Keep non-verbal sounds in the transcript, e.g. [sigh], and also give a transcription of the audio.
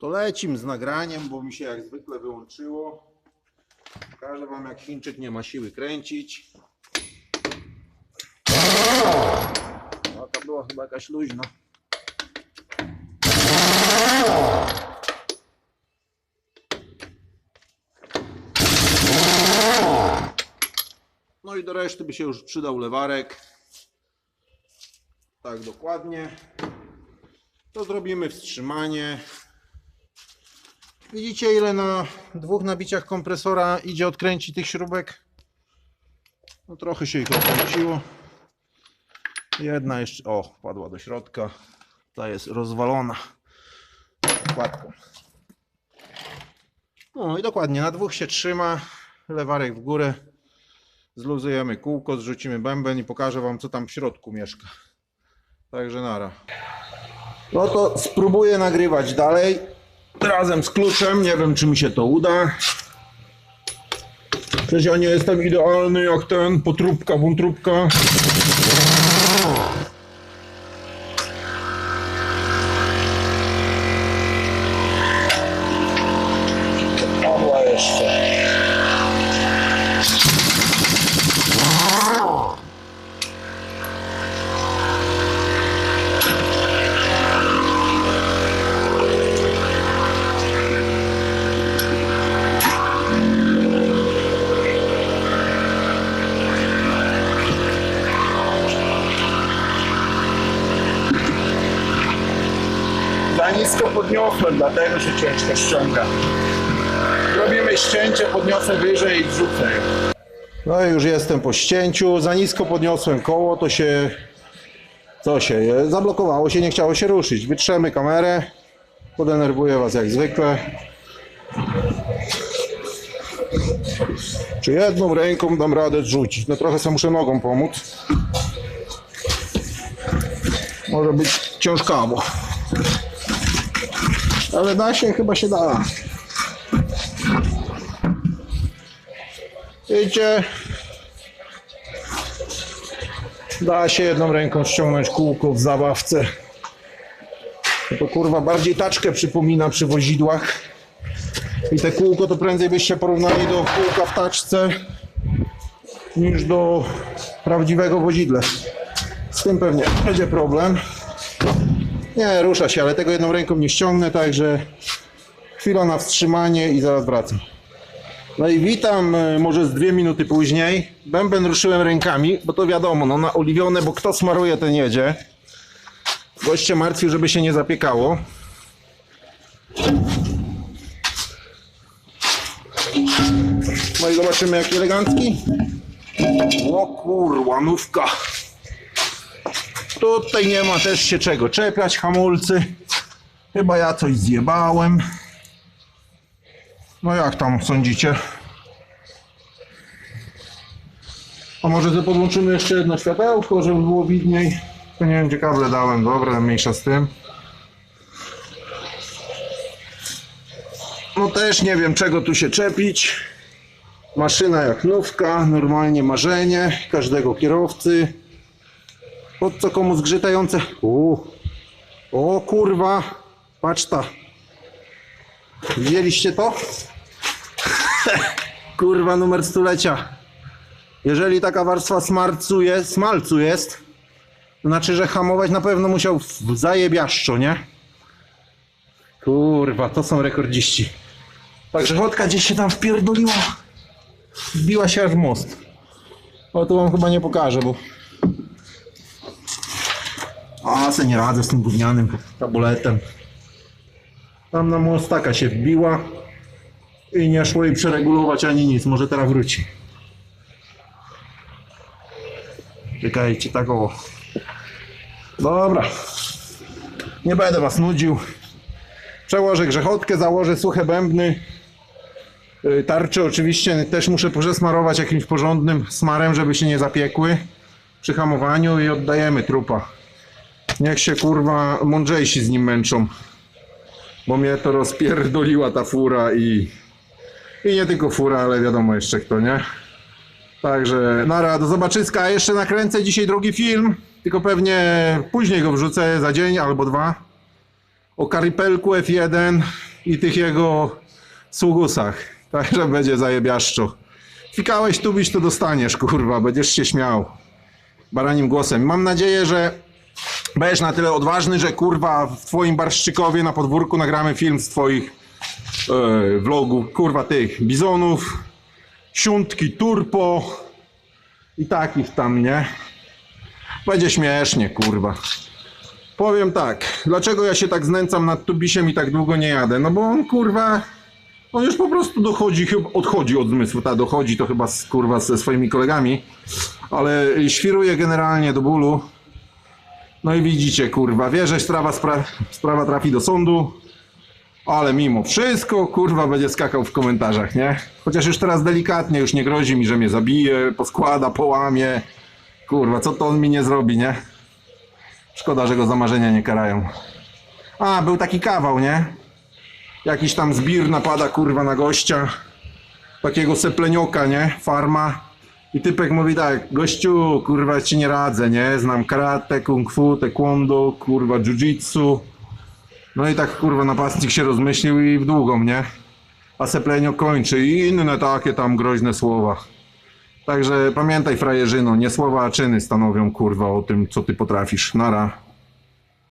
To lecim z nagraniem, bo mi się jak zwykle wyłączyło. Pokażę wam jak Chińczyk nie ma siły kręcić. To była chyba jakaś luźna. No i do reszty by się już przydał lewarek. Tak dokładnie. To zrobimy wstrzymanie. Widzicie ile na dwóch nabiciach kompresora idzie odkręcić tych śrubek? No trochę się ich odkręciło. Jedna jeszcze, o, padła do środka. Ta jest rozwalona kładką. No i dokładnie, na dwóch się trzyma. Lewarek w górę. Zluzujemy kółko, zrzucimy bęben i pokażę wam co tam w środku mieszka. Także nara. No to spróbuję nagrywać dalej. Razem z kluczem. Nie wiem, czy mi się to uda. Przecież ja nie jestem idealny jak ten potróbka, wątróbka. Za nisko podniosłem, dlatego się ciężko ściąga. Robimy ścięcie, podniosę wyżej i wrzucę. No i już jestem po ścięciu. Za nisko podniosłem koło, to się. Co się? Zablokowało się, nie chciało się ruszyć. Wytrzemy kamerę. Podenerwuję Was jak zwykle. Czy jedną ręką dam radę zrzucić? No trochę sobie muszę nogą pomóc. Może być ciężkawo. Ale da się, chyba się da. Wiecie, da się jedną ręką ściągnąć kółko w zabawce. To kurwa bardziej taczkę przypomina przy wozidłach. I te kółko to prędzej byście porównali do kółka w taczce niż do prawdziwego wozidła. Z tym pewnie będzie problem. Nie, rusza się, ale tego jedną ręką nie ściągnę, także chwila na wstrzymanie i zaraz wracam. No i witam, e, może z dwie minuty później. Bęben ruszyłem rękami, bo to wiadomo, no na oliwione, bo kto smaruje, ten jedzie. Goście martwił, żeby się nie zapiekało. No i zobaczymy, jaki elegancki. O kurwa, nówka. Tutaj nie ma też się czego czepiać, hamulcy. Chyba ja coś zjebałem. No jak tam sądzicie? A może to podłączymy jeszcze jedno światełko, żeby było widniej? To nie wiem, gdzie kable dałem. Dobra, mniejsza z tym. No też nie wiem, czego tu się czepić. Maszyna jak nówka, normalnie marzenie każdego kierowcy. Po co komu zgrzytające? U. O kurwa, patrz ta. Widzieliście to? [laughs] Kurwa, numer stulecia. Jeżeli taka warstwa smarcu jest, smalcu jest, to znaczy, że hamować na pewno musiał w zajebiaszczo, nie? Kurwa, to są rekordziści. Także chodka gdzieś się tam wpierdoliła. Wbiła się aż w most. O, to wam chyba nie pokażę, bo... A, se nie radzę z tym gównianym tabuletem. Tam na mostaka się wbiła i nie szło jej przeregulować ani nic. Może teraz wróci. Czekajcie, tak o. Dobra. Nie będę was nudził. Przełożę grzechotkę, założę suche bębny. Yy, Tarcze oczywiście też muszę przesmarować jakimś porządnym smarem, żeby się nie zapiekły przy hamowaniu i oddajemy trupa. Niech się kurwa mądrzejsi z nim męczą bo mnie to rozpierdoliła ta fura i i nie tylko fura, ale wiadomo jeszcze kto, nie? Także nara, do zobaczyska. Jeszcze nakręcę dzisiaj drugi film, tylko pewnie później go wrzucę za dzień albo dwa. O karipelku F1 i tych jego sługusach. [laughs] Także będzie zajebiaszczo. Fikałeś tu byś to dostaniesz, kurwa, będziesz się śmiał. Baranim głosem. Mam nadzieję, że będziesz na tyle odważny, że kurwa w twoim Barszczykowie na podwórku nagramy film z twoich e, vlogów, kurwa tych bizonów, siuntki, turpo i takich tam, nie? Będzie śmiesznie, kurwa. Powiem tak, dlaczego ja się tak znęcam nad Tubisiem i tak długo nie jadę? No bo on kurwa, on już po prostu dochodzi, odchodzi od zmysłu, ta dochodzi to chyba z, kurwa ze swoimi kolegami, ale świruje generalnie do bólu. No i widzicie, kurwa, wie, że sprawa, spra sprawa trafi do sądu, ale mimo wszystko, kurwa, będzie skakał w komentarzach, nie? Chociaż już teraz delikatnie, już nie grozi mi, że mnie zabije, poskłada, połamie. Kurwa, co to on mi nie zrobi, nie? Szkoda, że go za marzenia nie karają. A, był taki kawał, nie? Jakiś tam zbir napada, kurwa, na gościa. Takiego seplenioka, nie? Farma. I typek mówi tak, gościu, kurwa, ci nie radzę, nie? Znam karate, kung fu, taekwondo, kurwa, jiu-jitsu. No i tak, kurwa, napastnik się rozmyślił i w długą, nie? A seplenio kończy i inne takie tam groźne słowa. Także pamiętaj, frajerzyno, nie słowa, a czyny stanowią, kurwa, o tym, co ty potrafisz. Nara.